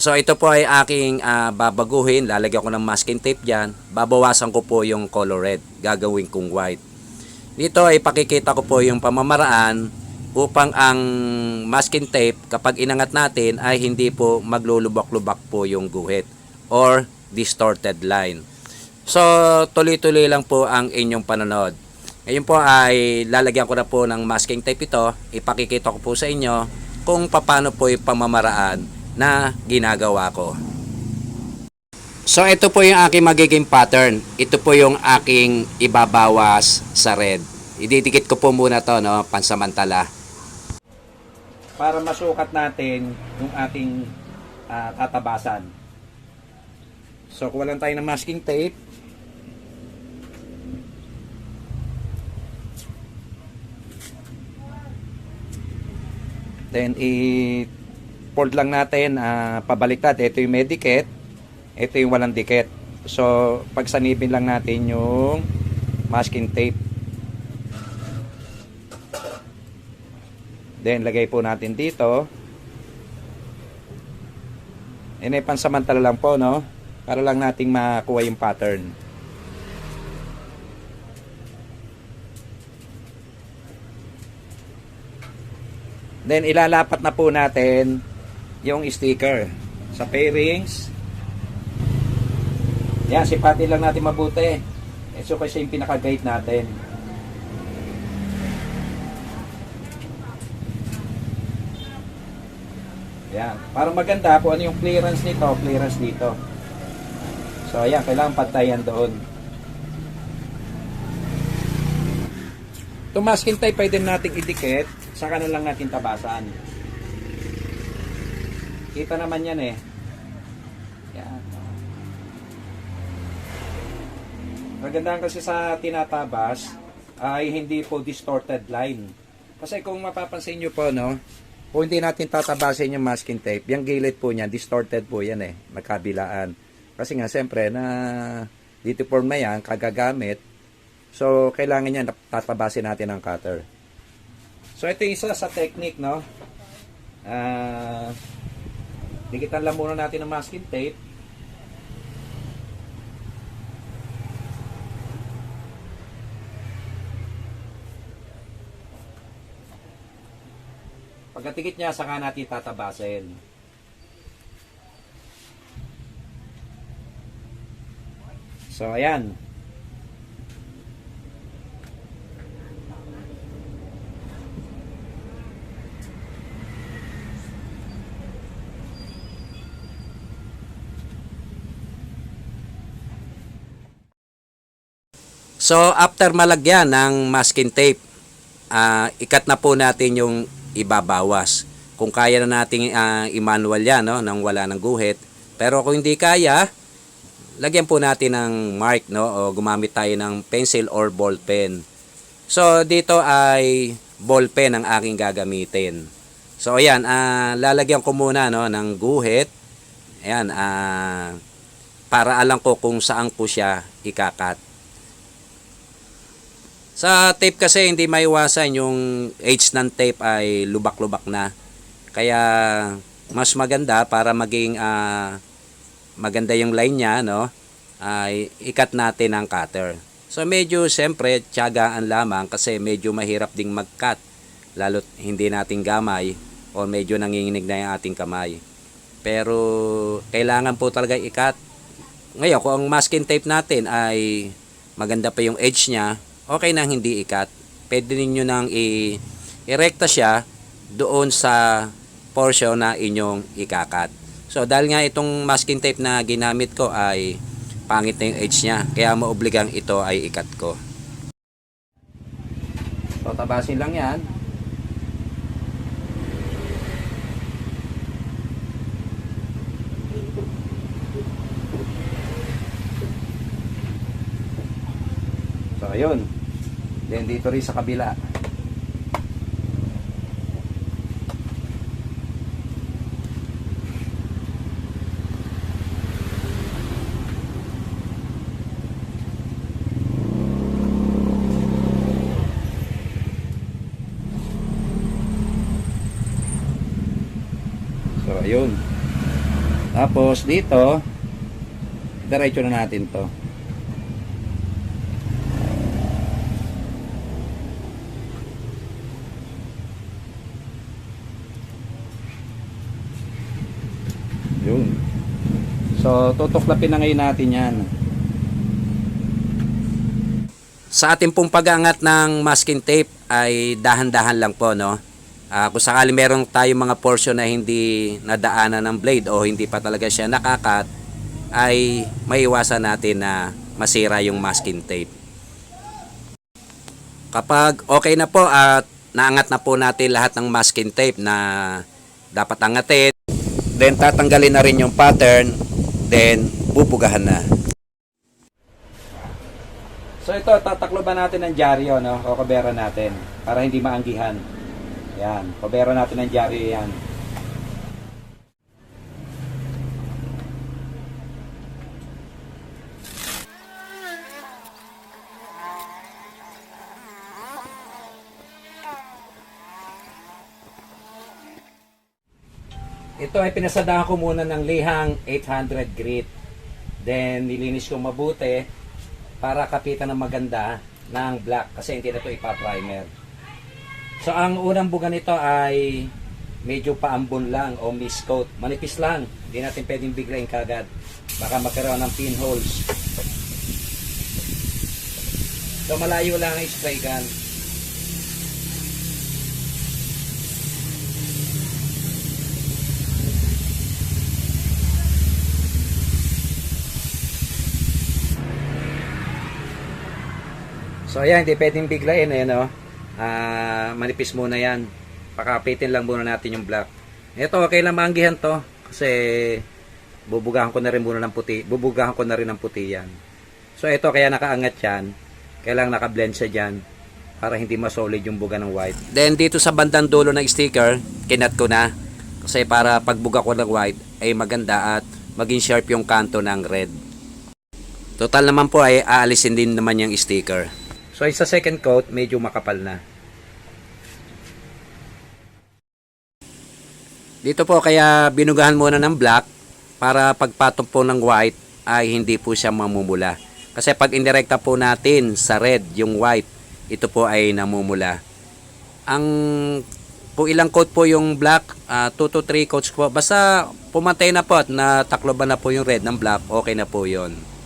So ito po ay aking ah, babaguhin. Lalagyan ko ng masking tape dyan. Babawasan ko po yung color red. Gagawin kong white. Dito ay pakikita ko po yung pamamaraan upang ang masking tape kapag inangat natin ay hindi po maglulubak-lubak po yung guhit or distorted line. So tuloy-tuloy lang po ang inyong panonood. Ngayon po ay lalagyan ko na po ng masking tape ito. Ipakikita ko po sa inyo kung paano po yung pamamaraan na ginagawa ko. So ito po yung aking magiging pattern. Ito po yung aking ibabawas sa red. Ididikit ko po muna to no, pansamantala. para masukat natin yung ating ah, tatabasan. So, kuha lang tayo ng masking tape. Then, i-fold lang natin ah, pabaliktad. Ito yung may dikit. Ito yung walang dikit. So, pagsanibin lang natin yung masking tape. Then, lagay po natin dito. Yan ay pansamantala lang po, no? Para lang nating makuha yung pattern. Then, ilalapat na po natin yung sticker sa pairings. Yan, sipatin lang natin mabuti. Ito kasi yung pinaka-guide natin. Yan. Para maganda po ano yung clearance nito, clearance dito. So ayan, kailangan pantayan doon. Itong masking tape pwede nating idikit, saka na lang natin tabasan. Kita naman yan eh. Yan. Kasi sa tinatabas ay hindi po distorted line. Kasi kung mapapansin nyo po, no, kung hindi natin tatabasin yung masking tape, yung gilid po niyan, distorted po yan eh, magkabilaan. Kasi nga, siyempre, na ditiform na yan, kagagamit, so, kailangan yan, tatabasin natin ng cutter. So, ito isa sa technique, no? Ah, dikitan lang muna natin ng masking tape. Pagkatikit niya, saka natin tatabasin. So, ayan. So after malagyan ng masking tape, ah, ikat na po natin yung ibabawas. Kung kaya na nating ah, i-manual yan no, nang wala ng guhit. Pero kung hindi kaya, lagyan po natin ng mark no o gumamit tayo ng pencil or ball pen. So dito ay ball pen ang aking gagamitin. So ayan, ah, lalagyan ko muna no ng guhit. Ayan, ah, para alam ko kung saan ko siya ikakat. Sa tape kasi hindi maiwasan yung edge ng tape ay lubak-lubak na. Kaya mas maganda para maging ah, maganda yung line niya, no? Ay ikat natin ang cutter. So medyo siyempre tiyagaan lamang kasi medyo mahirap ding mag-cut lalo't hindi natin gamay o medyo nanginginig na yung ating kamay. Pero kailangan po talaga ikat. Ngayon, kung ang masking tape natin ay maganda pa yung edge niya, okay nang hindi ikat. Pwede ninyo nang i- irekta siya doon sa portion na inyong ikakat. So dahil nga itong masking tape na ginamit ko ay pangit na yung edge niya, kaya maobligang ito ay ikat ko. So, tabasin lang yan. So, ayun. Then, dito rin sa kabila. So, ayun. Tapos dito, diretso na natin to. So, tutuklapin na ngayon natin yan. Sa ating pong pag-angat ng masking tape ay dahan-dahan lang po, no? Ah, kung sakali meron tayong mga portion na hindi nadaanan ng blade o hindi pa talaga siya nakakat, ay maiwasan natin na masira yung masking tape. Kapag okay na po at naangat na po natin lahat ng masking tape na dapat angatin, then tatanggalin na rin yung pattern, then bubugahan na. So ito, tatakloban natin ng dyaryo, no? O kabera natin, para hindi maanggihan. Yan, kabera natin ng dyaryo yan. Ito ay pinasadahan ko muna ng lihang 800 grit. Then nilinis ko mabuti para kapitan ng maganda ng black kasi hindi na ito ipa-primer. So ang unang buga nito ay medyo paambon lang o miscoat. Manipis lang. Hindi natin pwedeng biglayin kagad. Baka magkaroon ng pinholes. So malayo lang ang spray gun. So ayan, hindi pwedeng biglayin eh, no? Ah, manipis muna yan. Pakapitin lang muna natin yung black. Ito, okay lang maanggihan to. Kasi bubugahan ko na rin muna ng puti. Bubugahan ko na rin ng puti yan. So ito, kaya nakaangat yan. Kailangan nakablend siya dyan para hindi masolid yung buga ng white. Then dito sa bandang dulo ng sticker, kinat ko na. Kasi para pagbuga ko ng white ay maganda at maging sharp yung kanto ng red. Total naman po ay aalisin din naman yung sticker. So sa second coat, medyo makapal na. Dito po kaya binugahan muna ng black para pagpatong po ng white ay hindi po siya mamumula. Kasi pag indirekta po natin sa red yung white, ito po ay namumula. Ang kung ilang coat po yung black, 2 to 3 coats po. Basta pumantay na po at natakloban na po yung red ng black, okay na po yon.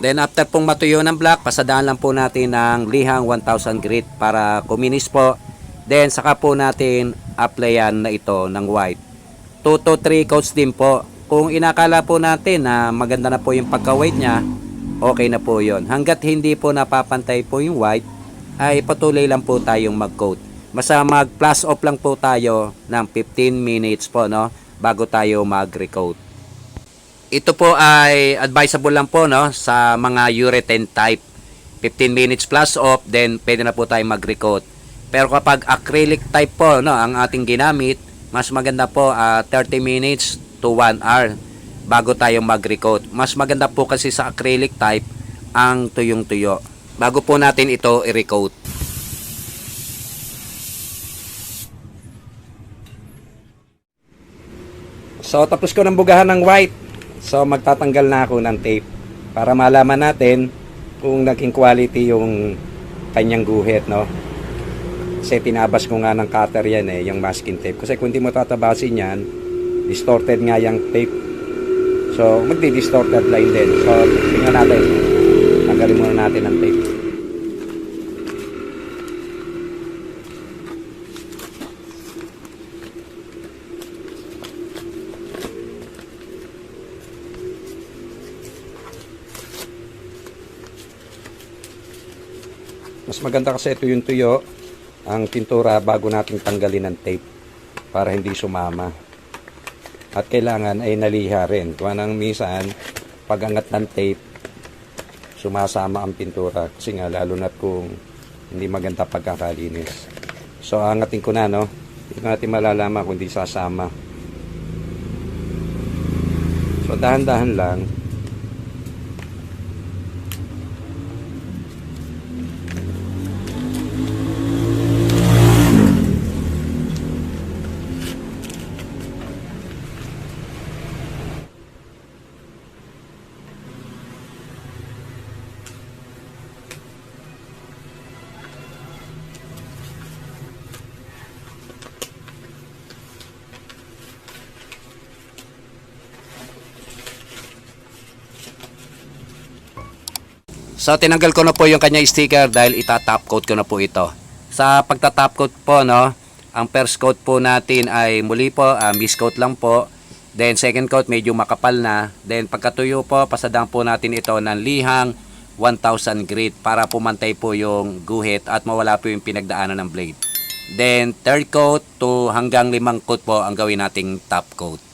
Then after pong matuyo ng black, pasadaan lang po natin ng lihang 1000 grit para kuminis po. Then saka po natin applyan na ito ng white. 2 to 3 coats din po. Kung inakala po natin na maganda na po yung pagka-white niya, okay na po yon. Hanggat hindi po napapantay po yung white, ay patuloy lang po tayong mag-coat. Basta mag-plus off lang po tayo ng 15 minutes po no bago tayo mag-recoat. Ito po ay advisable lang po no sa mga urethane type. 15 minutes plus off then pwede na po tayo mag-recoat. Pero kapag acrylic type po no ang ating ginamit, mas maganda po ah, 30 minutes to 1 hour bago tayo mag-recoat. Mas maganda po kasi sa acrylic type ang tuyong-tuyo. Bago po natin ito i-recoat. So tapos ko ng bugahan ng white. So magtatanggal na ako ng tape para malaman natin kung naging quality yung kanyang guhit, no? Kasi tinabas ko nga ng cutter yan eh, yung masking tape. Kasi kung hindi mo tatabasin yan, distorted nga yung tape. So, magdi-distorted line din. So, tingnan natin. Tanggalin muna natin ang tape. Mas maganda kasi ito yung tuyo ang pintura bago natin tanggalin ang tape para hindi sumama. At kailangan ay naliha rin. Kung anong minsan, pagangat ng tape, sumasama ang pintura. Kasi nga, lalo na kung hindi maganda pagkakalinis. So, angatin ko na, no? Hindi natin malalaman kung hindi sasama. So, dahan-dahan lang. So tinanggal ko na po yung kanya sticker dahil itatop coat ko na po ito. Sa pagtatop coat po no, ang first coat po natin ay muli po uh, mist coat lang po. Then second coat medyo makapal na. Then pagkatuyo po pasadang po natin ito ng lihang 1000 grit para pumantay po yung guhit at mawala po yung pinagdaanan ng blade. Then third coat to hanggang limang coat po ang gawin nating top coat.